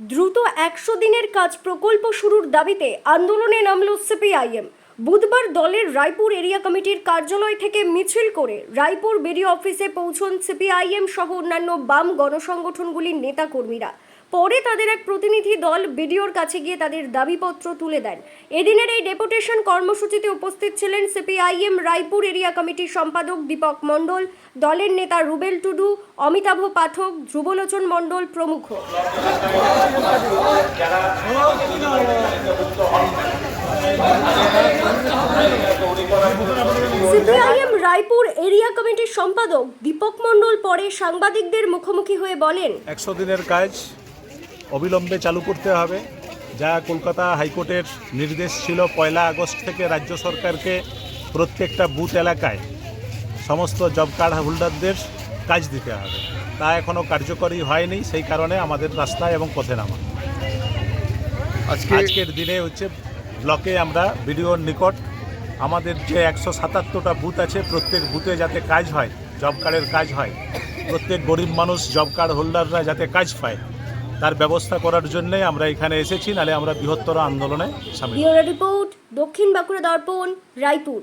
দ্রুত একশো দিনের কাজ প্রকল্প শুরুর দাবিতে আন্দোলনে নামল সিপিআইএম। বুধবার দলের রায়পুর এরিয়া কমিটির কার্যালয় থেকে মিছিল করে রায়পুর বেরি অফিসে পৌঁছন সিপিআইএম সহ অন্যান্য বাম গণসংগঠনগুলির নেতাকর্মীরা। পরে তাদের এক প্রতিনিধি দল বিডিওর কাছে গিয়ে তাদের দাবিপত্র তুলে দেন। এদিনের এই ডেপুটেশন কর্মসূচিতে উপস্থিত ছিলেন সিপিআইএম রায়পুর এরিয়া কমিটির সম্পাদক দীপক মণ্ডল, দলের নেতা রুবেল টুডু, অমিতাভ পাঠক, ধ্রুবলোচন মণ্ডল প্রমুখ। সিপিআইএম রায়পুর এরিয়া কমিটির সম্পাদক দীপক মণ্ডল পরে সাংবাদিকদের মুখোমুখি হয়ে বলেন, একশো দিনের কাজ অবিলম্বে চালু করতে হবে যা কলকাতা হাইকোর্টের নির্দেশ ছিল পয়লা আগস্ট থেকে রাজ্য সরকারকে প্রত্যেকটা বুথ এলাকায় সমস্ত জব কার্ড হোল্ডারদের কাজ দিতে হবে। তা এখনও কার্যকরী হয়নি সেই কারণে আমাদের রাস্তায় এবং পথে নামা। আজকে আজকের দিনে হচ্ছে ব্লকে আমরা বিডিওর নিকট আমাদের যে একশো সাতাত্তরটা বুথ আছে প্রত্যেক বুথে যাতে কাজ হয় জব কার্ডের কাজ হয় প্রত্যেক গরিব মানুষ জব কার্ড হোল্ডাররা যাতে কাজ পায় তার ব্যবস্থা করার জন্যই আমরা এখানে এসেছি নাহলে আমরা বৃহত্তর আন্দোলনে সামিল রিপোর্ট, দক্ষিণ বাঁকুড়া দর্পণ, রায়পুর।